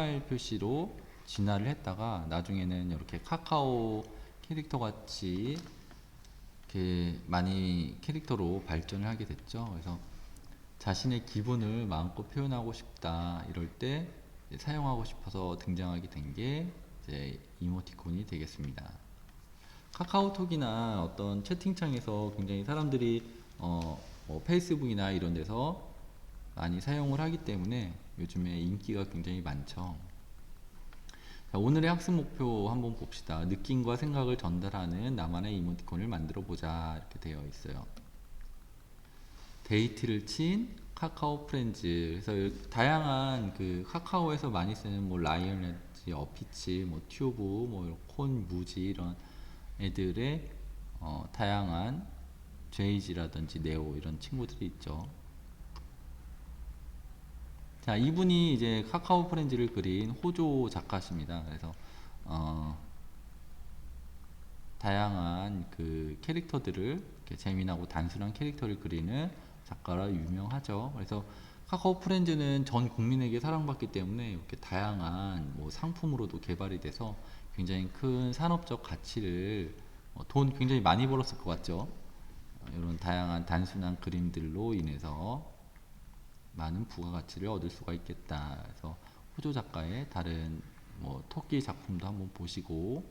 파일 표시로 진화를 했다가 나중에는 이렇게 카카오 캐릭터 같이 이렇게 많이 캐릭터로 발전을 하게 됐죠. 그래서 자신의 기분을 마음껏 표현하고 싶다 이럴 때 사용하고 싶어서 등장하게 된 게 이제 이모티콘이 되겠습니다. 카카오톡이나 어떤 채팅창에서 굉장히 사람들이 어, 뭐 페이스북이나 이런 데서 많이 사용을 하기 때문에 요즘에 인기가 굉장히 많죠. 자, 오늘의 학습 목표 한번 봅시다. 느낌과 생각을 전달하는 나만의 이모티콘을 만들어 보자 이렇게 되어 있어요. 데이트를 친 카카오 프렌즈 그래서 이- 다양한 그 카카오에서 많이 쓰는 뭐 라이언레지, 어피치, 뭐 튜브, 뭐콘 무지 이런 애들의 어, 다양한 제이지라든지 네오 이런 친구들이 있죠. 자, 이분이 이제 카카오 프렌즈를 그린 호조 작가십니다. 그래서 어, 다양한 그 캐릭터들을 재미나고 단순한 캐릭터를 그리는 작가라 유명하죠. 그래서 카카오 프렌즈는 전 국민에게 사랑받기 때문에 이렇게 다양한 뭐 상품으로도 개발이 돼서 굉장히 큰 산업적 가치를 어, 돈 굉장히 많이 벌었을 것 같죠. 어, 이런 다양한 단순한 그림들로 인해서 많은 부가가치를 얻을 수가 있겠다. 그래서 호조 작가의 다른 뭐 토끼 작품도 한번 보시고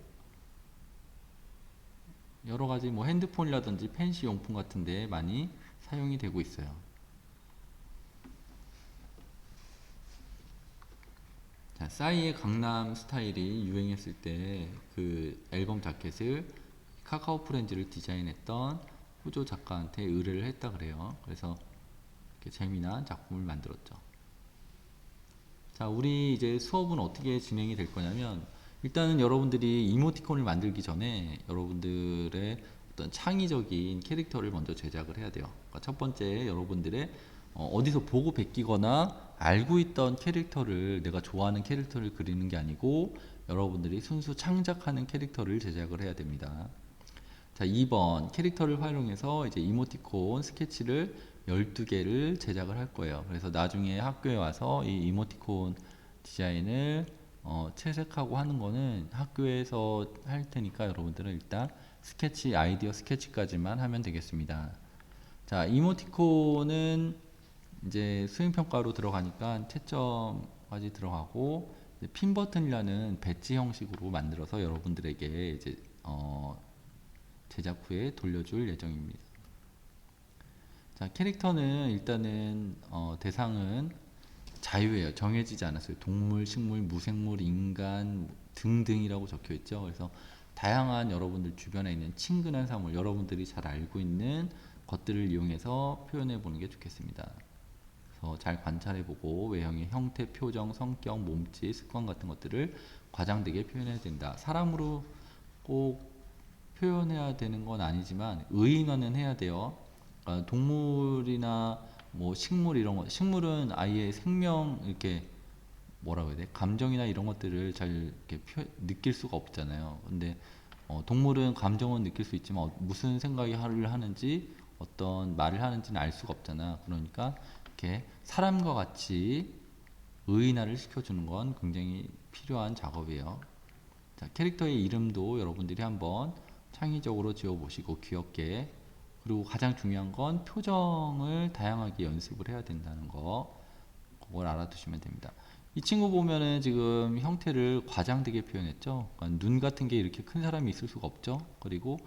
여러 가지 뭐 핸드폰이라든지 펜시 용품 같은데 많이 사용이 되고 있어요. 자, 싸이의 강남 스타일이 유행했을 때 그 앨범 자켓을 카카오 프렌즈를 디자인했던 호조 작가한테 의뢰를 했다 그래요. 그래서 재미난 작품을 만들었죠. 자, 우리 이제 수업은 어떻게 진행이 될 거냐면 일단은 여러분들이 이모티콘을 만들기 전에 여러분들의 어떤 창의적인 캐릭터를 먼저 제작을 해야 돼요. 그러니까 첫 번째 여러분들의 어, 어디서 보고 베끼거나 알고 있던 캐릭터를 내가 좋아하는 캐릭터를 그리는 게 아니고 여러분들이 순수 창작하는 캐릭터를 제작을 해야 됩니다. 자, 2번 캐릭터를 활용해서 이제 이모티콘 스케치를 12개를 제작을 할 거예요. 그래서 나중에 학교에 와서 이 이모티콘 디자인을 어, 채색하고 하는 거는 학교에서 할 테니까 여러분들은 일단 스케치 아이디어 스케치까지만 하면 되겠습니다. 자, 이모티콘은 이제 수행 평가로 들어가니까 채점까지 들어가고 핀 버튼이라는 배지 형식으로 만들어서 여러분들에게 이제 어, 제작 후에 돌려줄 예정입니다. 자, 캐릭터는 일단은 어, 대상은 자유예요. 정해지지 않았어요. 동물, 식물, 무생물, 인간 등등이라고 적혀 있죠. 그래서 다양한 여러분들 주변에 있는 친근한 사물, 여러분들이 잘 알고 있는 것들을 이용해서 표현해 보는 게 좋겠습니다. 그래서 잘 관찰해 보고 외형의 형태, 표정, 성격, 몸짓, 습관 같은 것들을 과장되게 표현해야 된다. 사람으로 꼭 표현해야 되는 건 아니지만 의인화는 해야 돼요. 그러니까 동물이나 뭐 식물 이런 거 식물은 아예 생명 이렇게 뭐라고 해야 돼 감정이나 이런 것들을 잘 이렇게 표, 느낄 수가 없잖아요. 근데 어, 동물은 감정은 느낄 수 있지만 어, 무슨 생각이 를 하는지 어떤 말을 하는지는 알 수가 없잖아. 그러니까 이렇게 사람과 같이 의인화를 시켜주는 건 굉장히 필요한 작업이에요. 자, 캐릭터의 이름도 여러분들이 한번 창의적으로 지어보시고 귀엽게 그리고 가장 중요한 건 표정을 다양하게 연습을 해야 된다는 거 그걸 알아두시면 됩니다. 이 친구 보면은 지금 형태를 과장되게 표현했죠. 그러니까 눈 같은 게 이렇게 큰 사람이 있을 수가 없죠. 그리고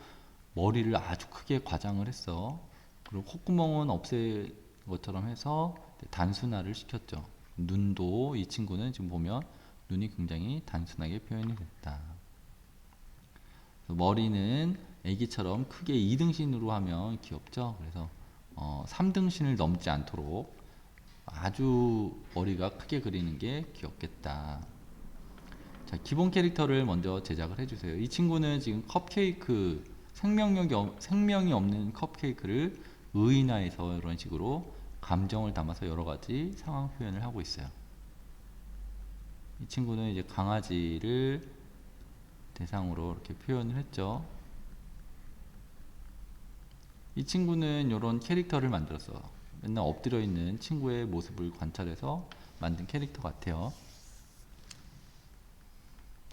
머리를 아주 크게 과장을 했어. 그리고 콧구멍은 없앨 것처럼 해서 단순화를 시켰죠. 눈도 이 친구는 지금 보면 눈이 굉장히 단순하게 표현이 됐다. 머리는 애기처럼 크게 2등신으로 하면 귀엽죠. 그래서 어, 3등신을 넘지 않도록 아주 머리가 크게 그리는 게 귀엽겠다. 자, 기본 캐릭터를 먼저 제작을 해주세요. 이 친구는 지금 컵케이크 생명력이 없, 생명이 없는 컵케이크를 의인화해서 이런 식으로 감정을 담아서 여러 가지 상황 표현을 하고 있어요. 이 친구는 이제 강아지를 대상으로 이렇게 표현을 했죠. 이 친구는 이런 캐릭터를 만들었어. 맨날 엎드려 있는 친구의 모습을 관찰해서 만든 캐릭터 같아요.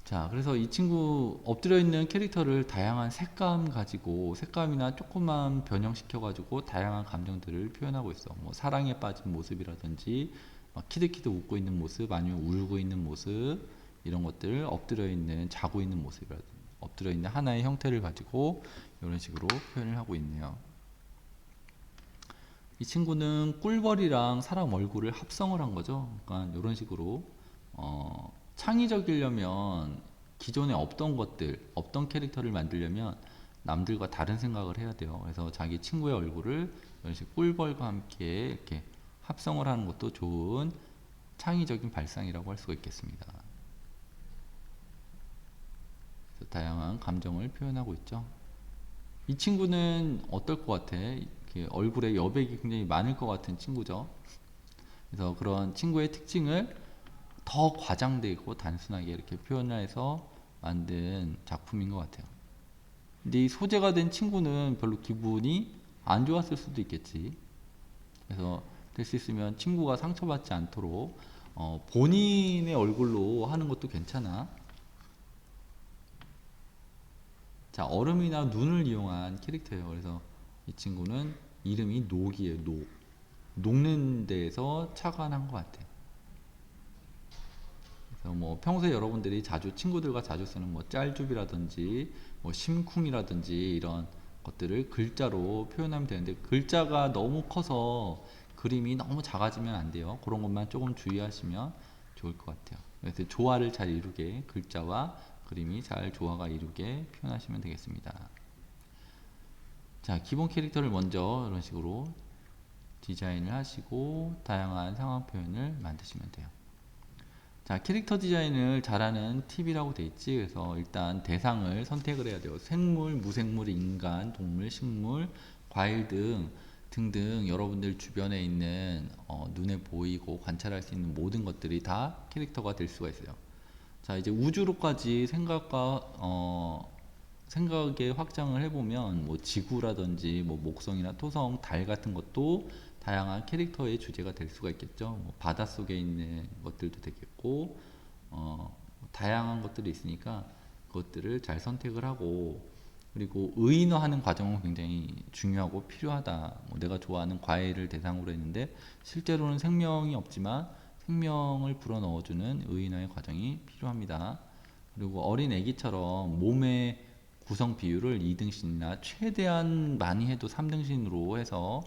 자, 그래서 이 친구 엎드려 있는 캐릭터를 다양한 색감 가지고 색감이나 조금만 변형시켜 가지고 다양한 감정들을 표현하고 있어. 뭐 사랑에 빠진 모습이라든지 막 키득키득 웃고 있는 모습 아니면 울고 있는 모습 이런 것들 엎드려 있는 자고 있는 모습이라든지 엎드려 있는 하나의 형태를 가지고 이런 식으로 표현을 하고 있네요. 이 친구는 꿀벌이랑 사람 얼굴을 합성을 한 거죠. 그러니까 이런 식으로 어, 창의적이려면 기존에 없던 것들, 없던 캐릭터를 만들려면 남들과 다른 생각을 해야 돼요. 그래서 자기 친구의 얼굴을 이런 식 꿀벌과 함께 이렇게 합성을 하는 것도 좋은 창의적인 발상이라고 할 수가 있겠습니다. 그래서 다양한 감정을 표현하고 있죠. 이 친구는 어떨 것 같아? 얼굴에 여백이 굉장히 많을 것 같은 친구죠. 그래서 그런 친구의 특징을 더 과장되고 단순하게 이렇게 표현을 해서 만든 작품인 것 같아요. 근데 이 소재가 된 친구는 별로 기분이 안 좋았을 수도 있겠지. 그래서 될 수 있으면 친구가 상처받지 않도록 어, 본인의 얼굴로 하는 것도 괜찮아. 자, 얼음이나 눈을 이용한 캐릭터예요. 그래서 이 친구는 이름이 녹이에요. 녹. 녹는 데에서 착안한 것 같아. 그래서 뭐 평소에 여러분들이 자주 친구들과 자주 쓰는 뭐 짤줍이라든지 뭐 심쿵이라든지 이런 것들을 글자로 표현하면 되는데 글자가 너무 커서 그림이 너무 작아지면 안 돼요. 그런 것만 조금 주의하시면 좋을 것 같아요. 그래서 조화를 잘 이루게 글자와 그림이 잘 조화가 이루게 표현하시면 되겠습니다. 자, 기본 캐릭터를 먼저 이런 식으로 디자인을 하시고 다양한 상황 표현을 만드시면 돼요. 자, 캐릭터 디자인을 잘하는 팁이라고 돼 있지. 그래서 일단 대상을 선택을 해야 돼요. 생물, 무생물, 인간, 동물, 식물, 과일 등 등등 여러분들 주변에 있는 어, 눈에 보이고 관찰할 수 있는 모든 것들이 다 캐릭터가 될 수가 있어요. 자, 이제 우주로까지 생각과 어, 생각의 확장을 해보면 뭐 지구라든지 뭐 목성이나 토성, 달 같은 것도 다양한 캐릭터의 주제가 될 수가 있겠죠. 뭐 바닷속에 있는 것들도 되겠고 어, 다양한 것들이 있으니까 그것들을 잘 선택을 하고 그리고 의인화하는 과정은 굉장히 중요하고 필요하다. 뭐 내가 좋아하는 과일을 대상으로 했는데 실제로는 생명이 없지만 생명을 불어넣어주는 의인화의 과정이 필요합니다. 그리고 어린 아기처럼 몸의 구성 비율을 2등신이나 최대한 많이 해도 3등신으로 해서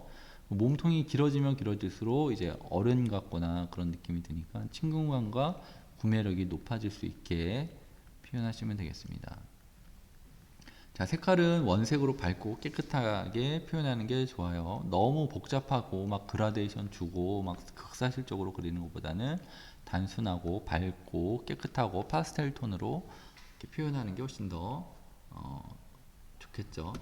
몸통이 길어지면 길어질수록 이제 어른 같거나 그런 느낌이 드니까 친근감과 구매력이 높아질 수 있게 표현하시면 되겠습니다. 자, 색깔은 원색으로 밝고 깨끗하게 표현하는 게 좋아요. 너무 복잡하고 막 그라데이션 주고 막 극사실적으로 그리는 것보다는 단순하고 밝고 깨끗하고 파스텔 톤으로 표현하는 게 훨씬 더 어, 좋겠죠.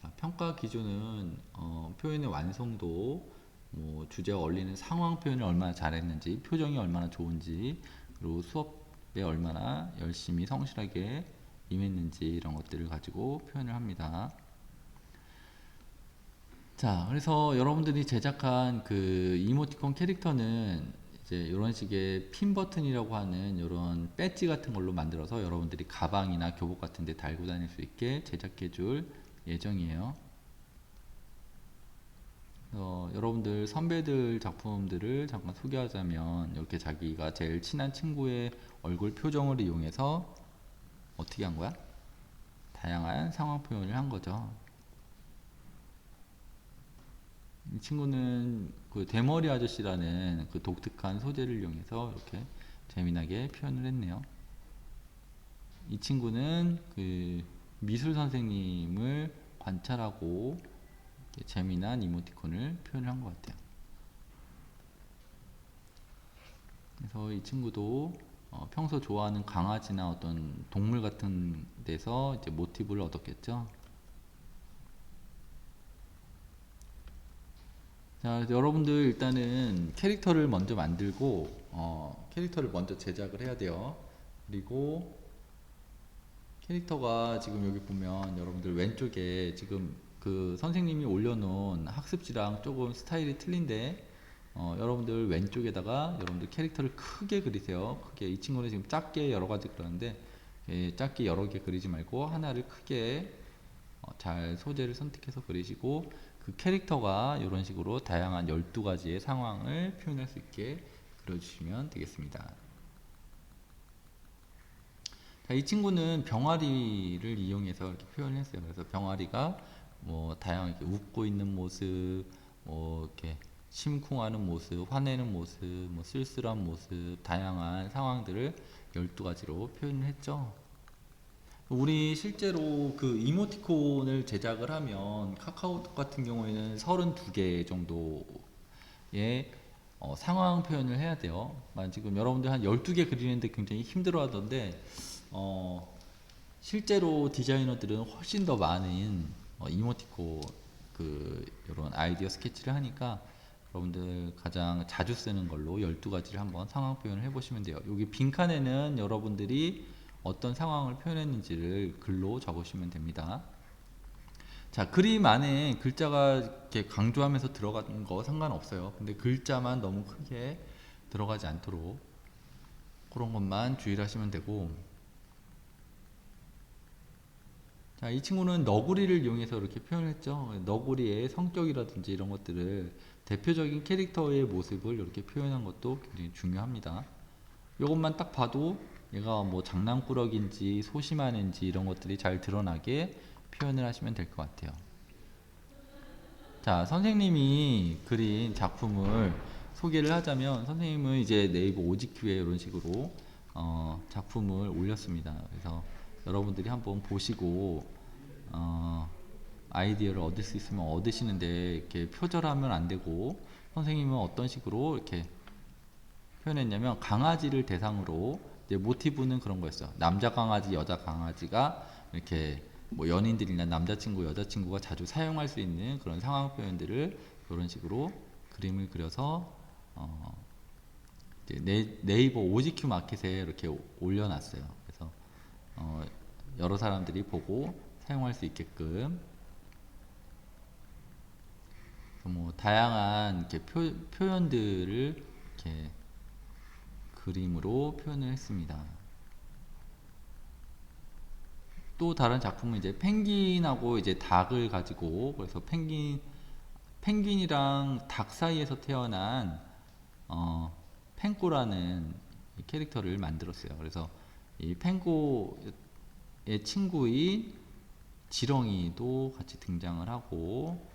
자, 평가 기준은 어, 표현의 완성도, 뭐 주제와 어울리는 상황 표현을 얼마나 잘했는지, 표정이 얼마나 좋은지, 그리고 수업에 얼마나 열심히 성실하게 임했는지 이런 것들을 가지고 표현을 합니다. 자, 그래서 여러분들이 제작한 그 이모티콘 캐릭터는 이제 이런 식의 핀 버튼이라고 하는 이런 배지 같은 걸로 만들어서 여러분들이 가방이나 교복 같은 데 달고 다닐 수 있게 제작해 줄 예정이에요. 어, 여러분들 선배들 작품들을 잠깐 소개하자면 이렇게 자기가 제일 친한 친구의 얼굴 표정을 이용해서 어떻게 한 거야? 다양한 상황 표현을 한 거죠. 이 친구는 그 대머리 아저씨라는 그 독특한 소재를 이용해서 이렇게 재미나게 표현을 했네요. 이 친구는 그 미술 선생님을 관찰하고 재미난 이모티콘을 표현을 한것 같아요. 그래서 이 친구도 어, 평소 좋아하는 강아지나 어떤 동물 같은 데서 이제 모티브를 얻었겠죠. 자, 여러분들 일단은 캐릭터를 먼저 만들고 어, 캐릭터를 먼저 제작을 해야 돼요. 그리고 캐릭터가 지금 여기 보면 여러분들 왼쪽에 지금 그 선생님이 올려놓은 학습지랑 조금 스타일이 틀린데 어, 여러분들 왼쪽에다가 여러분들 캐릭터를 크게 그리세요. 크게 이 친구는 지금 작게 여러 가지 그렸는데 예, 작게 여러 개 그리지 말고 하나를 크게 어, 잘 소재를 선택해서 그리시고 그 캐릭터가 이런 식으로 다양한 12가지의 상황을 표현할 수 있게 그려주시면 되겠습니다. 자, 이 친구는 병아리를 이용해서 이렇게 표현을 했어요. 그래서 병아리가 뭐 다양하게 웃고 있는 모습, 뭐 이렇게 심쿵하는 모습, 화내는 모습, 뭐 쓸쓸한 모습, 다양한 상황들을 12가지로 표현을 했죠. 우리 실제로 그 이모티콘을 제작을 하면 카카오톡 같은 경우에는 32개 정도의 어, 상황 표현을 해야 돼요. 아, 지금 여러분들 한 12개 그리는데 굉장히 힘들어 하던데 어, 실제로 디자이너들은 훨씬 더 많은 어, 이모티콘 그 이런 아이디어 스케치를 하니까 여러분들 가장 자주 쓰는 걸로 12가지를 한번 상황 표현을 해보시면 돼요. 여기 빈칸에는 여러분들이 어떤 상황을 표현했는지를 글로 적으시면 됩니다. 자, 그림 안에 글자가 이렇게 강조하면서 들어가는 거 상관없어요. 근데 글자만 너무 크게 들어가지 않도록 그런 것만 주의를 하시면 되고 자, 이 친구는 너구리를 이용해서 이렇게 표현했죠. 너구리의 성격이라든지 이런 것들을 대표적인 캐릭터의 모습을 이렇게 표현한 것도 굉장히 중요합니다. 이것만 딱 봐도 얘가 뭐 장난꾸러기인지 소심한인지 이런 것들이 잘 드러나게 표현을 하시면 될 것 같아요. 자, 선생님이 그린 작품을 소개를 하자면 선생님은 이제 네이버 오지큐에 이런 식으로 어, 작품을 올렸습니다. 그래서 여러분들이 한번 보시고 어, 아이디어를 얻을 수 있으면 얻으시는데 이렇게 표절하면 안 되고 선생님은 어떤 식으로 이렇게 표현했냐면 강아지를 대상으로 모티브는 그런 거였어요. 남자 강아지, 여자 강아지가 이렇게 뭐 연인들이나 남자친구, 여자친구가 자주 사용할 수 있는 그런 상황 표현들을 이런 식으로 그림을 그려서 어 네, 네이버 오지큐 마켓에 이렇게 올려놨어요. 그래서 어 여러 사람들이 보고 사용할 수 있게끔 뭐 다양한 이렇게 표, 표현들을 이렇게 그림으로 표현을 했습니다. 또 다른 작품은 이제 펭귄하고 이제 닭을 가지고 그래서 펭귄 펭귄이랑 닭 사이에서 태어난 어, 펭꼬라는 이 캐릭터를 만들었어요. 그래서 이 펭꼬의 친구인 지렁이도 같이 등장을 하고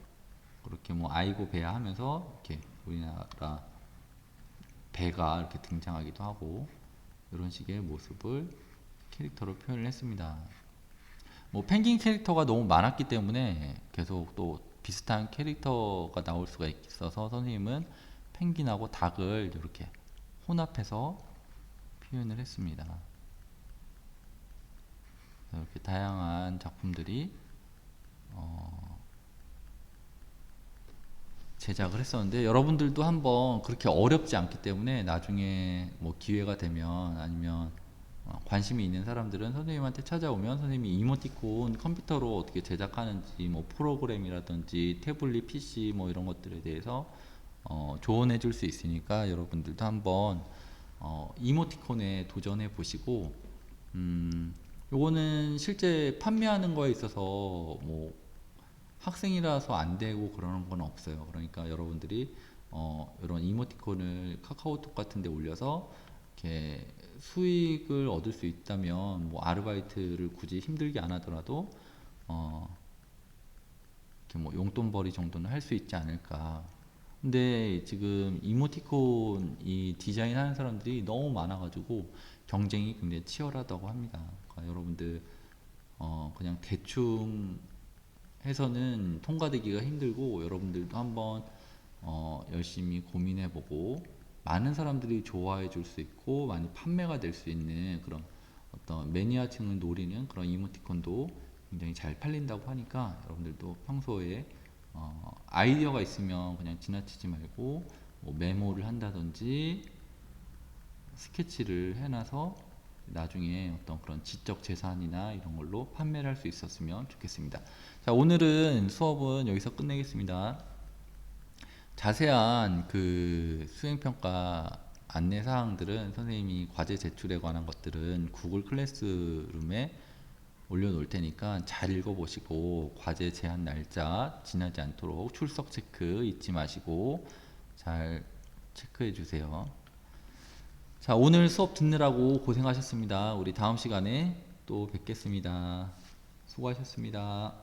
그렇게 뭐 아이고 배야 하면서 이렇게 우리나라 배가 이렇게 등장하기도 하고 이런 식의 모습을 캐릭터로 표현을 했습니다. 뭐 펭귄 캐릭터가 너무 많았기 때문에 계속 또 비슷한 캐릭터가 나올 수가 있어서 선생님은 펭귄하고 닭을 이렇게 혼합해서 표현을 했습니다. 이렇게 다양한 작품들이 어 제작을 했었는데 여러분들도 한번 그렇게 어렵지 않기 때문에 나중에 뭐 기회가 되면 아니면 어, 관심이 있는 사람들은 선생님한테 찾아오면 선생님이 이모티콘 컴퓨터로 어떻게 제작하는지 뭐 프로그램이라든지 태블릿 PC 뭐 이런 것들에 대해서 어, 조언해 줄 수 있으니까 여러분들도 한번 어, 이모티콘에 도전해 보시고 음, 요거는 실제 판매하는 거에 있어서 뭐 학생이라서 안 되고 그러는 건 없어요. 그러니까 여러분들이 어, 이런 이모티콘을 카카오톡 같은 데 올려서 이렇게 수익을 얻을 수 있다면 뭐 아르바이트를 굳이 힘들게 안 하더라도 어, 이렇게 뭐 용돈벌이 정도는 할 수 있지 않을까. 근데 지금 이모티콘 이 디자인 하는 사람들이 너무 많아가지고 경쟁이 굉장히 치열하다고 합니다. 그러니까 여러분들 어, 그냥 대충 해서는 통과되기가 힘들고 여러분들도 한번 어, 열심히 고민해보고 많은 사람들이 좋아해 줄 수 있고 많이 판매가 될 수 있는 그런 어떤 매니아층을 노리는 그런 이모티콘도 굉장히 잘 팔린다고 하니까 여러분들도 평소에 어, 아이디어가 있으면 그냥 지나치지 말고 뭐 메모를 한다든지 스케치를 해놔서 나중에 어떤 그런 지적 재산이나 이런 걸로 판매를 할 수 있었으면 좋겠습니다. 자, 오늘은 수업은 여기서 끝내겠습니다. 자세한 그 수행평가 안내 사항들은 선생님이 과제 제출에 관한 것들은 구글 클래스룸에 올려놓을 테니까 잘 읽어보시고 과제 제한 날짜 지나지 않도록 출석 체크 잊지 마시고 잘 체크해 주세요. 자, 오늘 수업 듣느라고 고생하셨습니다. 우리 다음 시간에 또 뵙겠습니다. 수고하셨습니다.